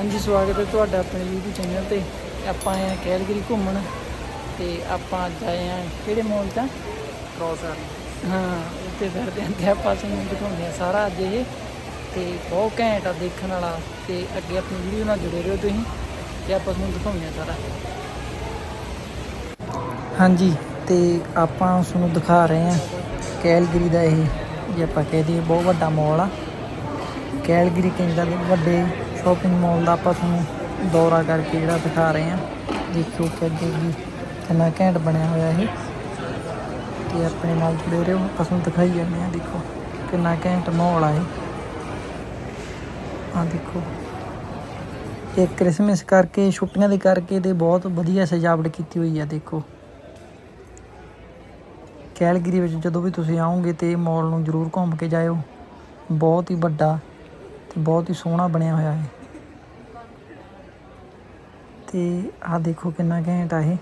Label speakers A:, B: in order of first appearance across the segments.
A: ਹਾਂਜੀ ਸਵਾਗਤ ਹੈ ਤੁਹਾਡਾ ਆਪਣੇ YouTube ਚੈਨਲ ਤੇ। ਆਪਾਂ ਆਏ ਆ ਕੈਲਗਰੀ ਘੁੰਮਣ ਤੇ ਆਪਾਂ ਅੱਜ ਆਏ ਆ ਕਿਹੜੇ ਮੋਲ ਆ?
B: ਕ੍ਰੋਸਰ
A: ਹਾਂ ਉੱਤੇ ਫਿਰਦੇ ਆਂ ਤੇ ਆਪਾਂ ਤੁਹਾਨੂੰ ਦਿਖਾਉਂਦੇ ਆ ਸਾਰਾ ਅੱਜ ਇਹ। ਤੇ ਬਹੁਤ ਘੈਂਟ ਆ ਦੇਖਣ ਵਾਲਾ ਤੇ ਅੱਗੇ ਆਪਣੀ ਵੀਡੀਓ ਨਾਲ ਜੁੜੇ ਰਹੋ ਤੁਸੀਂ ਤੇ ਆਪਾਂ ਤੁਹਾਨੂੰ ਦਿਖਾਉਂਦੇ ਆ ਸਾਰਾ। ਹਾਂਜੀ ਤੇ ਆਪਾਂ ਤੁਹਾਨੂੰ ਦਿਖਾ ਰਹੇ ਆ ਕੈਲਗਰੀ ਦਾ ਇਹ ਜੇ ਆਪਾਂ ਕਹਿ ਦਈਏ ਬਹੁਤ ਵੱਡਾ ਮਾਲ ਆ। ਕੈਲਗਰੀ ਕੈਨੇਡਾ ਦੇ ਵੱਡੇ ਸ਼ਾਪਿੰਗ ਮਾਲ ਦਾ ਆਪਾਂ ਤੁਹਾਨੂੰ ਦੌਰਾ ਕਰਕੇ ਜਿਹੜਾ ਦਿਖਾ ਰਹੇ ਹਾਂ। ਦੇਖੋ ਕਿ ਅੱਗੇ ਵੀ ਕਿੰਨਾ ਘੈਂਟ ਬਣਿਆ ਹੋਇਆ ਇਹ। ਤੇ ਆਪਣੇ ਨਾਲ ਜੁੜੇ ਰਹੋ, ਆਪਾਂ ਤੁਹਾਨੂੰ ਦਿਖਾਈ ਜਾਂਦੇ ਆ ਦੇਖੋ ਕਿੰਨਾ ਘੈਂਟ ਮਾਹੌਲ ਆ ਇਹ। ਆ ਦੇਖੋ। ਇਹ ਕ੍ਰਿਸਮਸ ਕਰਕੇ, ਛੁੱਟੀਆਂ ਦੇ ਕਰਕੇ ਤੇ ਬਹੁਤ ਵਧੀਆ ਸਜਾਵਟ ਕੀਤੀ ਹੋਈ ਆ, ਦੇਖੋ। ਕੈਲਗਰੀ ਵਿੱਚ ਜਦੋਂ ਵੀ ਤੁਸੀਂ ਆਓਗੇ ਤੇ ਮਾਲ ਨੂੰ ਜ਼ਰੂਰ ਘੁੰਮ ਕੇ ਜਾਇਓ। ਬਹੁਤ ਹੀ ਵੱਡਾ ਤੇ ਬਹੁਤ ਹੀ ਸੋਹਣਾ ਬਣਿਆ ਹੋਇਆ ਹੈ ਤੇ ਆਹ ਦੇਖੋ ਕਿੰਨਾ ਘੈਂਟ ਆ ਇਹ।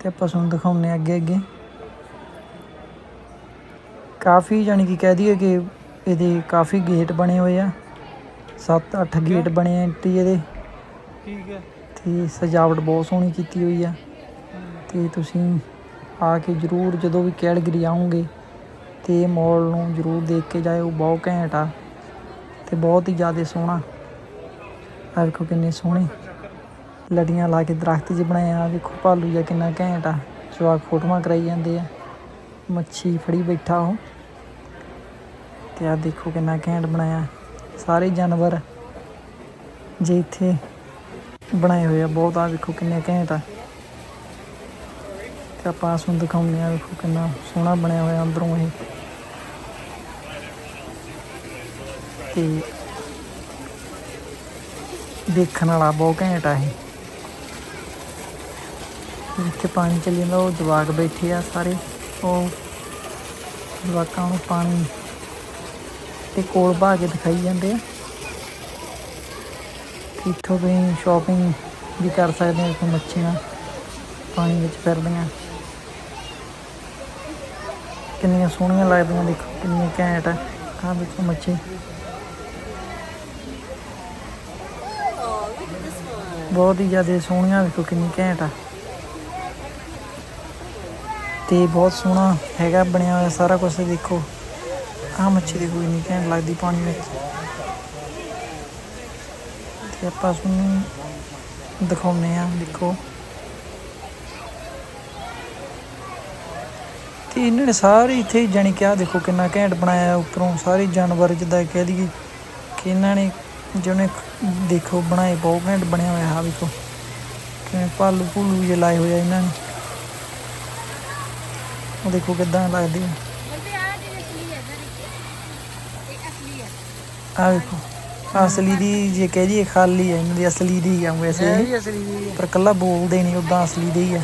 A: ਤੇ ਆਪਾਂ ਤੁਹਾਨੂੰ ਦਿਖਾਉਂਦੇ ਅੱਗੇ ਅੱਗੇ। ਕਾਫੀ ਜਾਣੀ ਕਿ ਕਹਿ ਦਈਏ ਕਿ ਇਹਦੇ ਕਾਫੀ ਗੇਟ ਬਣੇ ਹੋਏ ਆ। 7-8 ਗੇਟ ਬਣੇ ਆ ਐਂਟਰੀ ਇਹਦੇ।
B: ਠੀਕ ਹੈ
A: ਤੇ ਸਜਾਵਟ ਬਹੁਤ ਸੋਹਣੀ ਕੀਤੀ ਹੋਈ ਆ। ਤੇ ਤੁਸੀਂ ਆ ਕੇ ਜਰੂਰ ਜਦੋਂ ਵੀ ਕੈਲਗਰੀ ਆਓਗੇ ਤੇ ਮਾਲ ਨੂੰ ਜਰੂਰ ਦੇਖ ਕੇ ਜਾਇਓ ਬਹੁਤ ਘੈਂਟ ਆ। ਤੇ ਬਹੁਤ ਹੀ ਜ਼ਿਆਦਾ ਸੋਹਣਾ। ਆ ਵੇਖੋ ਕਿੰਨੇ ਸੋਹਣੇ। ਲੜੀਆਂ ਲਾ ਕੇ ਦਰਖਤ 'ਚ ਬਣਾਏ ਆ ਵੇਖੋ ਭਾਲੂ ਜਿਹਾ ਕਿੰਨਾ ਘੈਂਟ ਆ। ਜਵਾਕ ਫੋਟੋਆਂ ਕਰਾਈ ਜਾਂਦੇ ਆ। ਮੱਛੀ ਫੜੀ ਬੈਠਾ ਉਹ। ਤੇ ਆ ਦੇਖੋ ਕਿੰਨਾ ਘੈਂਟ ਬਣਾਇਆ। ਸਾਰੇ ਜਾਨਵਰ ਜੇ ਇੱਥੇ ਬਣਾਏ ਹੋਏ ਆ, ਬਹੁਤ ਆ ਵੇਖੋ ਕਿੰਨੇ ਘੈਂਟ ਆ। ਤੇ ਆਪਾਂ ਤੁਹਾਨੂੰ ਦਿਖਾਉਂਦੇ ਆ ਵੇਖੋ ਕਿੰਨਾ ਸੋਹਣਾ ਬਣਿਆ ਹੋਇਆ ਅੰਦਰੋਂ ਇਹ। ਤੇ ਦੇਖਣ ਵਾਲਾ ਬਹੁਤ ਘੈਂਟ ਆ ਇਹ। ਇੱਥੇ ਪਾਣੀ ਚੱਲੀ ਜਾਂਦਾ, ਉਹ ਜਵਾਕ ਬੈਠੇ ਆ ਸਾਰੇ। ਉਹ ਜਵਾਕਾਂ ਨੂੰ ਪਾਣੀ ਤੇ ਕੋਲ ਬਾ ਕੇ ਦਿਖਾਈ ਜਾਂਦੇ ਆ। ਇੱਥੋਂ ਤੁਸੀਂ ਸ਼ਾਪਿੰਗ ਵੀ ਕਰ ਸਕਦੇ ਹੋ ਮੱਛੀਆਂ ਪਾਣੀ ਵਿੱਚ ਫਿਰਦੀਆਂ। ਕਿੰਨੀਆਂ ਸੋਹਣੀਆਂ ਲੱਗਦੀਆਂ, ਦੇਖੋ ਕਿੰਨੀ ਘੈਂਟ ਆ। ਆਹ ਦੇਖੋ ਮੱਛੀ। ਬਹੁਤ ਹੀ ਜ਼ਿਆਦਾ ਸੋਹਣੀਆਂ ਦੇਖੋ ਕਿੰਨੀ ਘੈਂਟ ਆ। ਤੇ ਬਹੁਤ ਸੋਹਣਾ ਹੈਗਾ, ਬਣਿਆ ਹੋਇਆ ਸਾਰਾ ਕੁਝ ਦੇਖੋ। ਆਹ ਮੱਛੀ ਦੇਖੋ ਕਿੰਨੀ ਘੈਂਟ ਲੱਗਦੀ ਪਾਣੀ ਵਿੱਚ। ਤੇ ਆਪਾਂ ਤੁਹਾਨੂੰ ਦਿਖਾਉਂਦੇ ਆ ਦੇਖੋ। ਤੇ ਇਹਨਾਂ ਨੇ ਸਾਰੇ ਇੱਥੇ ਜਾਣੀ ਕਿ ਆਹ ਦੇਖੋ ਕਿੰਨਾ ਘੈਂਟ ਬਣਾਇਆ ਉੱਪਰੋਂ। ਸਾਰੇ ਜਾਨਵਰ ਜਿੱਦਾਂ ਕਹਿ ਦਈਏ ਕਿ ਇਹਨਾਂ ਨੇ, ਜਿਹਨੇ ਦੇਖੋ ਬਣਾਏ ਬਹੁਤ ਘੈਂਟ ਬਣਿਆ ਹੋਇਆ ਆ ਵੇਖੋ। ਕਿਵੇਂ ਭਾਲੂ ਭੂਲੂ ਜੇ ਲਾਏ ਹੋਏ ਆ ਇਹਨਾਂ ਨੇ। ਉਹ ਦੇਖੋ ਕਿੱਦਾਂ ਲੱਗਦੇ ਆ। ਆ ਵੇਖੋ ਅਸਲੀ ਦੀ ਜੇ ਕਹਿ ਦਈਏ ਖਾਲੀ ਹੈ ਇਹਨਾਂ ਦੀ ਅਸਲੀ ਦੀ ਆ ਵੈਸੇ।
B: ਜੀ
A: ਪਰ ਕੱਲਾ ਬੋਲਦੇ ਨਹੀਂ ਉਦਾਂ ਅਸਲੀ ਦੇ ਹੀ ਆ।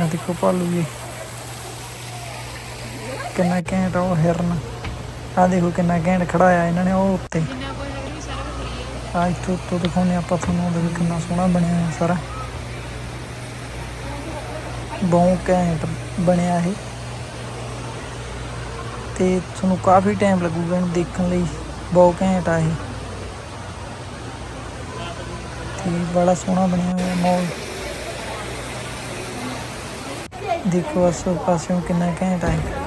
A: ਆ ਦੇਖੋ ਭਾਲੂ ਜੀ। ਕਿੰਨਾ ਘੈਂਟ ਉਹ ਹਿਰਨ। ਆ ਦੇਖੋ ਕਿੰਨਾ ਘੈਂਟ ਖੜਾਇਆ ਇਹਨਾਂ ਨੇ ਉਹ ਉੱਤੇ। ਆ ਇੱਥੋਂ ਉੱਤੋਂ ਦਿਖਾਉਂਦੇ ਆਪਾਂ ਤੁਹਾਨੂੰ ਦੇਖੋ ਕਿੰਨਾ ਸੋਹਣਾ ਬਣਿਆ ਹੋਇਆ ਸਾਰਾ। ਬਹੁਤ ਘੈਂਟ ਬਣਿਆ ਇਹ। ਤੇ ਤੁਹਾਨੂੰ ਕਾਫੀ ਟਾਈਮ ਲੱਗੂਗਾ ਇਹਨੂੰ ਦੇਖਣ ਲਈ। ਬਹੁਤ ਘੈਂਟ ਆ ਇਹ। ਤੇ ਬੜਾ ਸੋਹਣਾ ਬਣਿਆ ਹੋਇਆ ਮਾਲ ਦੇਖੋ ਅਸੋ ਪਾਸਿਓਂ ਕਿੰਨਾ ਘੈਂਟ ਆ ਇਹ।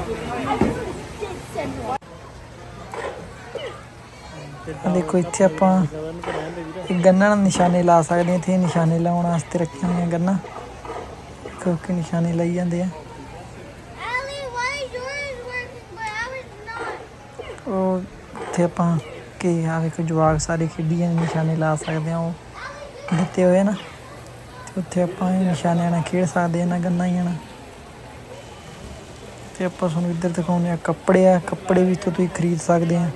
A: ਦੇਖੋ ਇੱਥੇ ਆਪਾਂ ਗੰਨਾਂ ਨਾਲ ਨਿਸ਼ਾਨੇ ਲਾ ਸਕਦੇ ਹਾਂ ਇੱਥੇ ਨਿਸ਼ਾਨੇ ਲਾਉਣ ਵਾਸਤੇ ਰੱਖੀਆਂ ਹੋਈਆਂ ਗੰਨਾਂ। ਦੇਖੋ ਕਿ ਨਿਸ਼ਾਨੇ ਲਾਈ ਜਾਂਦੇ ਆ? ਉਹ ਇੱਥੇ ਆਪਾਂ ਕਿ ਆ ਵੇਖੋ ਜਵਾਕ ਸਾਰੇ ਖੇਡੀਆਂ ਨਿਸ਼ਾਨੇ ਲਾ ਸਕਦੇ ਆ ਉਹ ਦਿੱਤੇ ਹੋਏ ਨਾ। ਤੇ ਉੱਥੇ ਆਪਾਂ ਇਹ ਨਿਸ਼ਾਨਿਆਂ ਨਾਲ ਖੇਡ ਸਕਦੇ ਆ ਨਾ ਗੰਨਾਂ ਹੀ ਨਾਲ। ਤੇ ਆਪਾਂ ਤੁਹਾਨੂੰ ਇੱਧਰ ਦਿਖਾਉਂਦੇ ਆ ਕੱਪੜੇ ਆ ਕੱਪੜੇ ਵੀ ਇੱਥੋਂ ਤੁਸੀਂ ਖਰੀਦ ਸਕਦੇ ਆ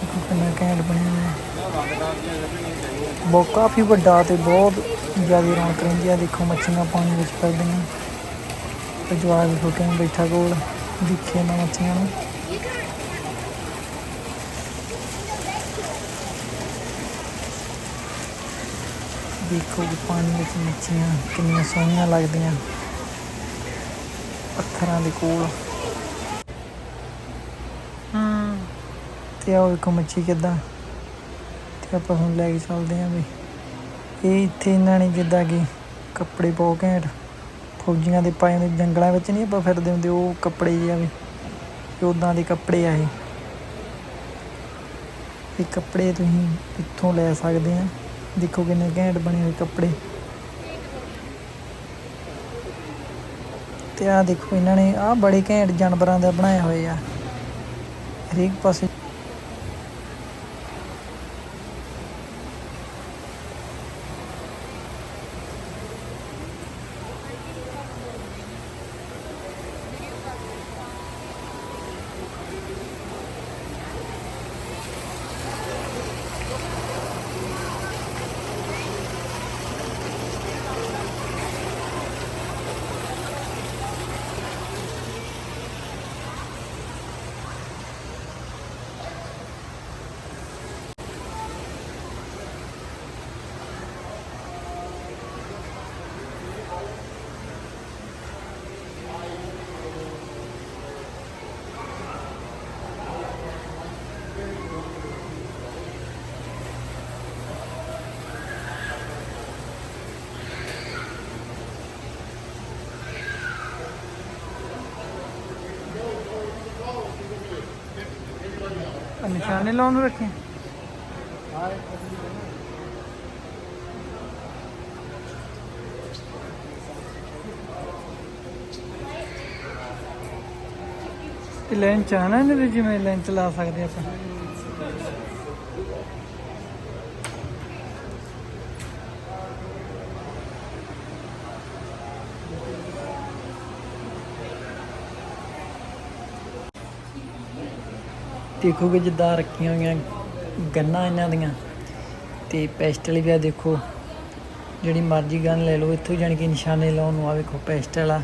A: ਦੇਖੋ ਕਿੰਨਾ ਘੈਂਟ ਬਣਿਆ ਹੋਇਆ ਬਹੁਤ ਕਾਫੀ ਵੱਡਾ ਤੇ ਬਹੁਤ ਜ਼ਿਆਦਾ ਰੌਣਕ ਰਹਿੰਦੀ ਆ। ਦੇਖੋ ਮੱਛੀਆਂ ਪਾਣੀ ਵਿੱਚ ਫਿਰਦੀਆਂ ਤੇ ਜਵਾਕ ਦੇਖੋ ਕਿਵੇਂ ਬੈਠਾ ਕੋਲ ਦਿਖੇ ਨਾ ਮੱਛੀਆਂ ਨੂੰ। ਦੇਖੋ ਜੀ ਪਾਣੀ ਵਿੱਚ ਮੱਛੀਆਂ ਕਿੰਨੀਆਂ ਸੋਹਣੀਆਂ ਲੱਗਦੀਆਂ। ਪੱਥਰਾਂ ਦੇ ਕੋਲ। ਤੇ ਆਹ ਵੇਖੋ ਮੱਛੀ ਕਿੱਦਾਂ। ਆਪਾਂ ਹੁਣ ਲੈ ਕੇ ਚੱਲਦੇ ਆਂ ਵੀ ਇਹ ਇੱਥੇ ਇਹਨਾਂ ਨੇ ਜਿੱਦਾਂ ਕਿ ਕੱਪੜੇ ਪਾਉ ਘੈਂਟ, ਫੌਜੀਆਂ ਦੇ ਪਾਏ ਨੇ ਜੰਗਲਾਂ ਵਿੱਚ ਨਹੀਂ ਆਪਾਂ ਫਿਰਦੇ ਹੁੰਦੇ, ਉਹ ਕੱਪੜੇ ਜਿਹੇ ਵੀ ਉਦਾਂ ਦੇ ਕੱਪੜੇ ਆ ਇਹ। ਇਹ ਕੱਪੜੇ ਤੁਸੀਂ ਇੱਥੋਂ ਲੈ ਸਕਦੇ ਆ। ਦੇਖੋ ਕਿੰਨੇ ਘੈਂਟ ਬਣੇ ਹੋਏ ਕੱਪੜੇ। ਤੇ ਆ ਦੇਖੋ ਇਹਨਾਂ ਨੇ ਆ ਬੜੇ ਘੈਂਟ ਜਾਨਵਰਾਂ ਦਾ ਬਣਾਏ ਹੋਏ ਆ ਹਰੇਕ ਪਾਸੇ ਨਿਸ਼ਾਨੇ ਲਾਉਣ ਨੂੰ ਰੱਖੇ ਇਹ ਲਾਈਨ ਆਣਾ ਇਹਦੇ ਜਿਵੇਂ ਲਾਈਨ ਲਾ ਸਕਦੇ ਆਪਾਂ। ਦੇਖੋਗੇ ਜਿੱਦਾਂ ਰੱਖੀਆਂ ਹੋਈਆਂ ਗੰਨਾਂ ਇਹਨਾਂ ਦੀਆਂ ਤੇ ਪੈਸਟਲ ਵੀ ਆ ਦੇਖੋ, ਜਿਹੜੀ ਮਰਜ਼ੀ ਗਨ ਲੈ ਲਓ, ਇੱਥੋਂ ਜਾਣੀ ਕਿ ਨਿਸ਼ਾਨੇ ਲਾਉਣ ਨੂੰ ਆ ਵੇਖੋ ਪੈਸਟਲ ਆ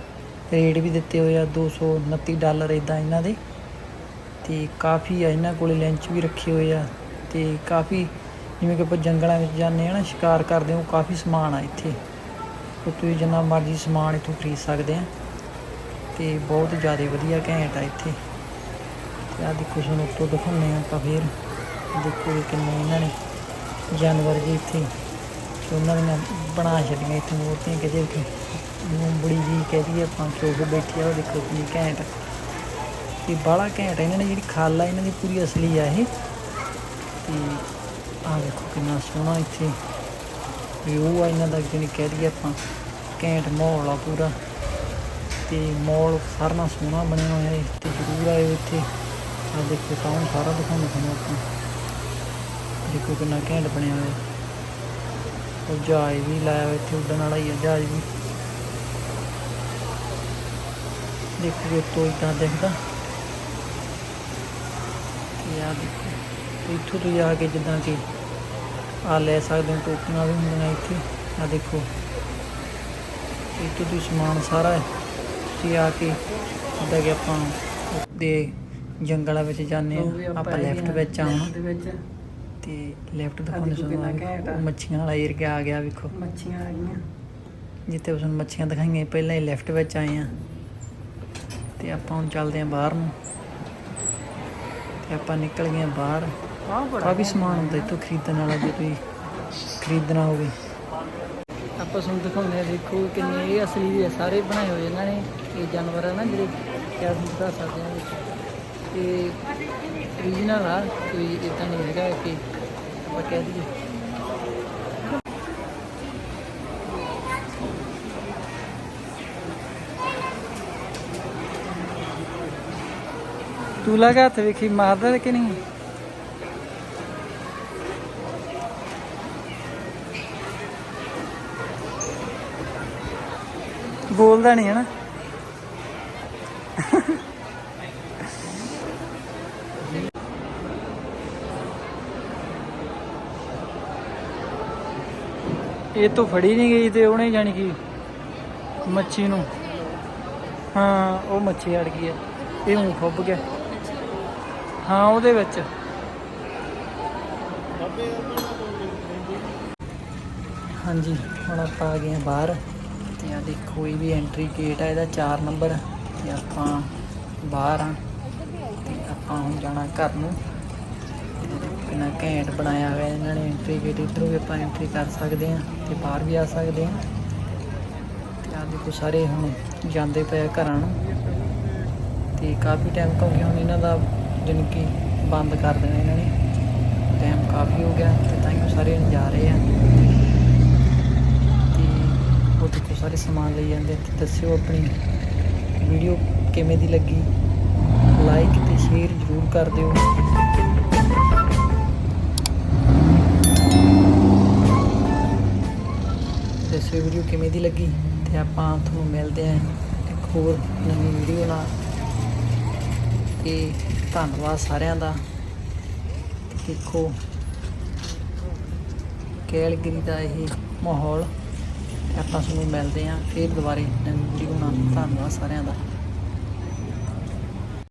A: ਰੇਟ ਵੀ ਦਿੱਤੇ ਹੋਏ ਆ 229 ਡਾਲਰ ਇਦਾਂ ਇਹਨਾਂ ਦੇ। ਤੇ ਕਾਫੀ ਆ, ਇਹਨਾਂ ਕੋਲੇ ਲੈਂਚ ਵੀ ਰੱਖੇ ਹੋਏ ਆ ਤੇ ਕਾਫੀ ਜਿਵੇਂ ਕਿ ਆਪਾਂ ਜੰਗਲਾਂ ਵਿੱਚ ਜਾਂਦੇ ਆ ਨਾ, ਸ਼ਿਕਾਰ ਕਰਦੇ ਹਾਂ, ਉਹ ਕਾਫੀ ਸਮਾਨ ਆ ਇੱਥੇ। ਤੇ ਤੁਸੀਂ ਜਿੰਨਾ ਮਰਜ਼ੀ ਸਮਾਨ ਇੱਥੋਂ ਖਰੀਦ ਸਕਦੇ ਆ ਤੇ ਬਹੁਤ ਜ਼ਿਆਦਾ ਵਧੀਆ ਘੈਂਟ ਆ ਇੱਥੇ। ਆ ਦੇਖੋ ਤੁਹਾਨੂੰ ਉੱਤੋਂ ਦਿਖਾਉਂਦੇ ਆ ਆਪਾਂ ਫੇਰ। ਦੇਖੋ ਵੀ ਕਿੰਨੇ ਇਹਨਾਂ ਨੇ ਜਾਨਵਰ ਜੀ ਇੱਥੇ। ਉਹਨਾਂ ਦੀਆਂ ਬਣਾ ਛੱਡੀਆਂ ਇੱਥੇ ਮੂਰਤੀਆਂ ਕਿਤੇ ਕਿ ਮੁੰਬੜੀ ਜੀ ਕਹਦੀ ਆਪਾਂ ਕਿ ਉਹ ਬੈਠੀ ਆ ਉਹ ਦੇਖੋ ਕਿੰਨੀ ਘੈਂਟ। ਤੇ ਬਾਹਲਾ ਘੈਂਟ ਇਹਨਾਂ ਨੇ ਜਿਹੜੀ ਖਾਲ ਆ, ਇਹਨਾਂ ਦੀ ਪੂਰੀ ਅਸਲੀ ਆ ਇਹ। ਤੇ ਆ ਦੇਖੋ ਕਿੰਨਾ ਸੋਹਣਾ ਇੱਥੇ। ਵਿਊ ਆ ਇਹਨਾਂ ਦਾ ਜਿਹਨੇ ਕਹਿ ਦਈਏ ਆਪਾਂ ਘੈਂਟ ਮਾਹੌਲ ਆ ਪੂਰਾ। ਤੇ ਮਾਹੌਲ ਸਾਰਾ ਨਾਲ ਸੋਹਣਾ ਬਣਿਆ ਹੋਇਆ ਹੈ ਤੇ ਜ਼ਰੂਰ ਆਇਓ ਇੱਥੇ। ਆ ਦੇਖੋ ਟਾਊਨ ਸਾਰਾ ਦਿਖਾਉਂਦੇ ਤੁਹਾਨੂੰ ਆਪਾਂ। ਦੇਖੋ ਕਿੰਨਾ ਘੈਂਟ ਬਣਿਆ ਹੋਇਆ। ਉਹ ਜਹਾਜ਼ ਵੀ ਲਾਇਆ ਹੋਇਆ ਇੱਥੇ ਉੱਡਣ ਵਾਲਾ ਹੀ ਹੈ ਜਹਾਜ਼ ਵੀ। ਦੇਖੋ ਉੱਤੋਂ ਇਦਾਂ ਦਿਖਦਾ। ਤੇ ਆ ਦੇਖੋ, ਇੱਥੋਂ ਤੋਂ ਜਾ ਕੇ ਜਿੱਦਾਂ ਕਿ ਆ ਲੈ ਸਕਦੇ ਹੋ, ਟੋਪੀਆਂ ਵੀ ਹੁੰਦੀਆਂ ਇੱਥੇ। ਆ ਦੇਖੋ, ਇੱਥੋਂ ਤੁਸੀਂ ਸਮਾਨ ਸਾਰਾ ਤੁਸੀਂ ਆ ਕੇ ਜਿੱਦਾਂ ਕਿ ਆਪਾਂ ਦੇ ਜੰਗਲਾਂ ਵਿੱਚ ਜਾਂਦੇ ਆ ਆਪਾਂ ਲੈਫਟ ਵਿੱਚ ਆਉਣਾ। ਤੇ ਲੈਫਟ ਦਿਖਾਉਂਦੇ ਸਾਨੂੰ ਉਹ ਮੱਛੀਆਂ ਵਾਲਾ ਏਰੀਆ ਆ ਗਿਆ ਵੇਖੋ।
C: ਮੱਛੀਆਂ ਆ ਗਈਆਂ।
A: ਜਿੱਥੇ ਸਾਨੂੰ ਮੱਛੀਆਂ ਦਿਖਾਈਆਂ ਪਹਿਲਾਂ ਹੀ ਲੈਫਟ ਵਿੱਚ ਆਏ ਆ ਤੇ ਆਪਾਂ ਹੁਣ ਚੱਲਦੇ ਆ ਬਾਹਰ ਨੂੰ। ਤੇ ਆਪਾਂ ਨਿਕਲ ਗਏ ਬਾਹਰ। ਕਾਫੀ ਸਮਾਨ ਹੁੰਦਾ ਇੱਥੋਂ ਖਰੀਦਣ ਵਾਲਾ ਜੇ ਤੁਸੀਂ ਖਰੀਦਣਾ ਹੋਵੇ।
C: ਆਪਾਂ ਤੁਹਾਨੂੰ ਦਿਖਾਉਂਦੇ ਆ ਦੇਖੋ ਕਿੰਨੇ ਇਹ ਅਸਲੀ ਦੇ ਸਾਰੇ ਬਣਾਏ ਹੋਏ ਇਹਨਾਂ ਨੇ। ਇਹ ਜਾਨਵਰ ਆ ਨਾ ਜਿਹੜੇ ਕਿਆ ਦਿਖਾ ਸਕਦੇ ਆ ਤੇ ਰੀਜਨਲ ਆ, ਕੋਈ ਇਦਾਂ ਨਹੀਂ ਹੈਗਾ ਕਿ ਆਪਾਂ ਕਹਿ ਦਈਏ।
A: ਤੂੰ ਲਗਾ ਹੱਥ ਵੇਖੀ, ਮਾਰਦਾ ਕਿ ਨਹੀਂ? ਬੋਲਦਾ ਨਹੀਂ ਹੈ ਨਾ। ਇਹ ਤੋਂ ਫੜੀ ਨਹੀਂ ਗਈ ਤੇ ਉਹਨੇ ਜਾਣੀ ਕਿ ਮੱਛੀ ਨੂੰ। ਹਾਂ, ਉਹ ਮੱਛੀ ਅੜ ਗਈ ਹੈ। ਇਹ ਹੁਣ ਖੁੱਭ ਗਿਆ। ਹਾਂ, ਉਹਦੇ ਵਿੱਚ। ਹਾਂਜੀ, ਹੁਣ ਆਪਾਂ ਆ ਗਏ ਹਾਂ ਬਾਹਰ। ਤੇ ਆ ਦੇਖੋ ਇਹ ਵੀ ਐਂਟਰੀ ਗੇਟ ਆ, ਇਹਦਾ 4 ਨੰਬਰ ਤੇ ਆਪਾਂ ਬਾਹਰ ਆ ਤੇ ਆਪਾਂ ਹੁਣ ਜਾਣਾ ਘਰ ਨੂੰ। ਕਿੰਨਾ ਘੈਂਟ ਬਣਾਇਆ ਹੋਇਆ ਇਹਨਾਂ ਨੇ ਐਂਟਰੀ ਗੇਟ ਇੱਧਰੋਂ ਵੀ ਆਪਾਂ ਐਂਟਰੀ ਕਰ ਸਕਦੇ ਹਾਂ ਤੇ ਬਾਹਰ ਵੀ ਆ ਸਕਦੇ ਹਾਂ। ਤੇ ਆ ਦੇਖੋ ਸਾਰੇ ਹੁਣ ਜਾਂਦੇ ਪਏ ਆ ਘਰਾਂ ਨੂੰ। ਤੇ ਕਾਫੀ ਟਾਈਮ ਕਿਉਂਕਿ ਹੁਣ ਇਹਨਾਂ ਦਾ ਜਾਣੀ ਕਿ ਬੰਦ ਕਰ ਦੇਣਾ ਇਹਨਾਂ ਨੇ। ਟਾਈਮ ਕਾਫੀ ਹੋ ਗਿਆ ਤੇ ਤਾਂ ਹੀ ਉਹ ਸਾਰੇ ਹੁਣ ਜਾ ਰਹੇ ਆ। ਤੇ ਉਹ ਦੇਖੋ ਸਾਰੇ ਸਮਾਨ ਲਈ ਜਾਂਦੇ ਤੇ ਦੱਸਿਓ ਆਪਣੀ ਵੀਡੀਓ ਕਿਵੇਂ ਦੀ ਲੱਗੀ। ਲਾਈਕ ਤੇ ਸ਼ੇਅਰ ਜ਼ਰੂਰ ਕਰ ਦਿਓ। ਦੱਸਿਓ ਵੀਡੀਓ ਕਿਵੇਂ ਦੀ ਲੱਗੀ? ਤੇ ਆਪਾਂ ਤੁਹਾਨੂੰ ਮਿਲਦੇ ਆਂ ਇੱਕ ਹੋਰ ਨਵੀਂ ਵੀਡੀਓ ਨਾਲ। ਤੇ ਧੰਨਵਾਦ ਸਾਰਿਆਂ ਦਾ। ਦੇਖੋ, ਕੈਲਗਰੀ ਦਾ ਇਹ ਮਾਹੌਲ। ਆਪਾਂ ਤੁਹਾਨੂੰ ਮਿਲਦੇ ਆਂ ਫਿਰ ਦੁਬਾਰੇ ਨਵੀਂ ਵੀਡੀਓ ਨਾਲ। ਧੰਨਵਾਦ ਸਾਰਿਆਂ ਦਾ।